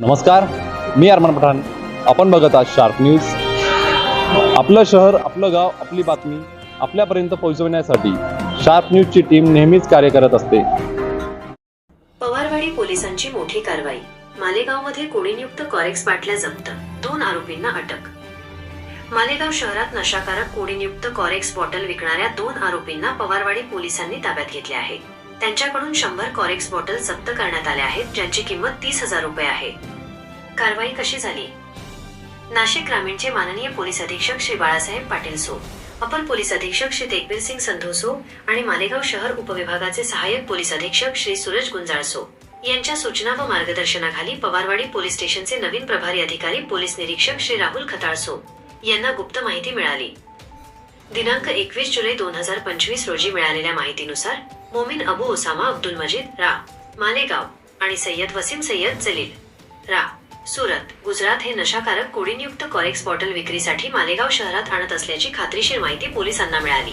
नमस्कार मी अरमान पठाण. आपण बघत आहात शार्प न्यूज आपलं शहर आपलं गाव आपली बातमी आपल्यापर्यंत पोहोचवण्यासाठी शार्प न्यूजची टीम नेहमीच कार्य करत असते. पवारवाडी पोलिसांची मोठी कारवाई. मालेगावमध्ये कोडीनियुक्त कॉरेक्स बाटल्या जप्त? दोन आरोपींना अटक. मालेगाव शहरात नशाकारक कोडीनियुक्त कॉरेक्स बॉटल विकणाऱ्या दोन आरोपींना पवारवाडी पोलिसांनी ताब्यात घेतले आहे. त्यांच्याकडून शंभर कॉरेक्स बॉटल जप्त करण्यात आल्या आहेत ज्यांची किंमत तीस हजार रुपये आहे. कारवाई कशी झाली? नाशिक ग्रामीणचे माननीय पोलीस अधीक्षक श्री बाळासाहेब पाटील सो अपर पोलीस अधीक्षक श्री तेगबीर सिंग संधू सो आणि मालेगाव शहर उपविभागाचे सहाय्यक पोलीस अधीक्षक श्री सूरज गुंजाळ सो. यांच्या सूचना व मार्गदर्शनाखाली पवारवाडी पोलीस स्टेशनचे नवीन प्रभारी अधिकारी पोलीस निरीक्षक श्री राहुल खताळसो यांना गुप्त माहिती मिळाली. दिनांक एकवीस जुलै दोन हजार पंचवीस रोजी मिळालेल्या माहितीनुसार मोमीन अबू ओसामा अब्दुल मजीद रा मालेगाव आणि सय्यद वसीम सय्यद जलील रा सुरत गुजरात हे नशाकारक कोडीनयुक्त कॉरेक्स बॉटल विक्रीसाठी मालेगाव शहरात आणत असल्याची खात्रीशीर माहिती पोलिसांना मिळाली.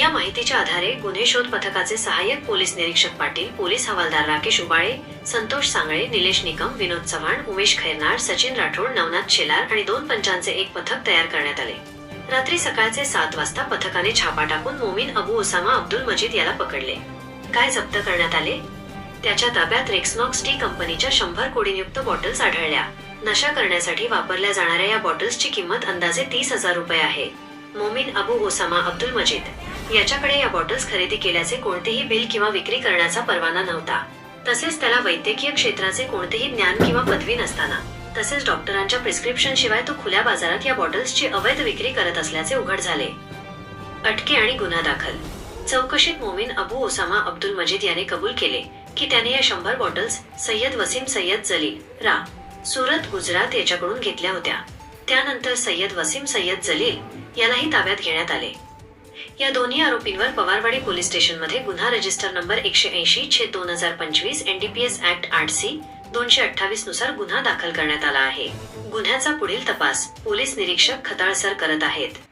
या माहितीच्या आधारे गुन्हे शोध पथकाचे सहाय्यक पोलीस निरीक्षक पाटील पोलीस हवालदार राकेश उबाळे संतोष सांगळे निलेश निकम विनोद चव्हाण उमेश खैरनार सचिन राठोड नवनाथ शेलार आणि दोन पंचांचे एक पथक तयार करण्यात आले. रात्री सकाळचे सात वाजता पथकाने छापा टाकून मोमीन अबू ओसामा अब्दुल मजीद याला पकडले. काय जप्त करण्यात आले? त्याच्या ताब्यात रेक्सनॉक्स टी कंपनीच्या शंभर कोडीनियुक्त बॉटल्स आढळल्या. नशा करण्यासाठी वापरल्या जाणाऱ्या या बॉटल्सची किंमत अंदाजे तीस हजार रुपये आहे. मोमीन अबू ओसामा अब्दुल मजीद. याच्याकडे या बॉटल्स खरेदी केल्याचे कोणतेही बिल किंवा विक्री करण्याचा परवाना नव्हता. तसेच त्याला वैद्यकीय क्षेत्राचे कोणतेही ज्ञान किंवा पदवी नसताना. तसेच डॉक्टरांच्या प्रिस्क्रिप्शन शिवाय तो खुल्या बाजारात या बॉटल्सची अवैध विक्री करत असल्याचे उघड झाले. अटके आणि गुन्हा दाखल. चौकशीत मोमीन अबू ओसामा अब्दुल मजीद याने कबूल केले. की त्याने या शंभर बॉटल्स सय्यद वसीम सय्यद जलील रा सुरत गुजरात याच्याकडून घेतल्या होत्या. त्यानंतर सय्यद वसीम सय्यद जलील यालाही ताब्यात घेण्यात आले. या दोन्ही आरोपींवर पवारवाडी पोलीस स्टेशनमध्ये गुन्हा रजिस्टर नंबर एकशे ऐंशी छे दोन हजार पंचवीस एनडीपीएस ऍक्ट आठ सी दोनशे अठ्ठावीसनुसार गुन्हा दाखल करण्यात आला आहे. गुन्ह्याचा पुढील तपास पोलीस निरीक्षक खताळसर करत आहेत.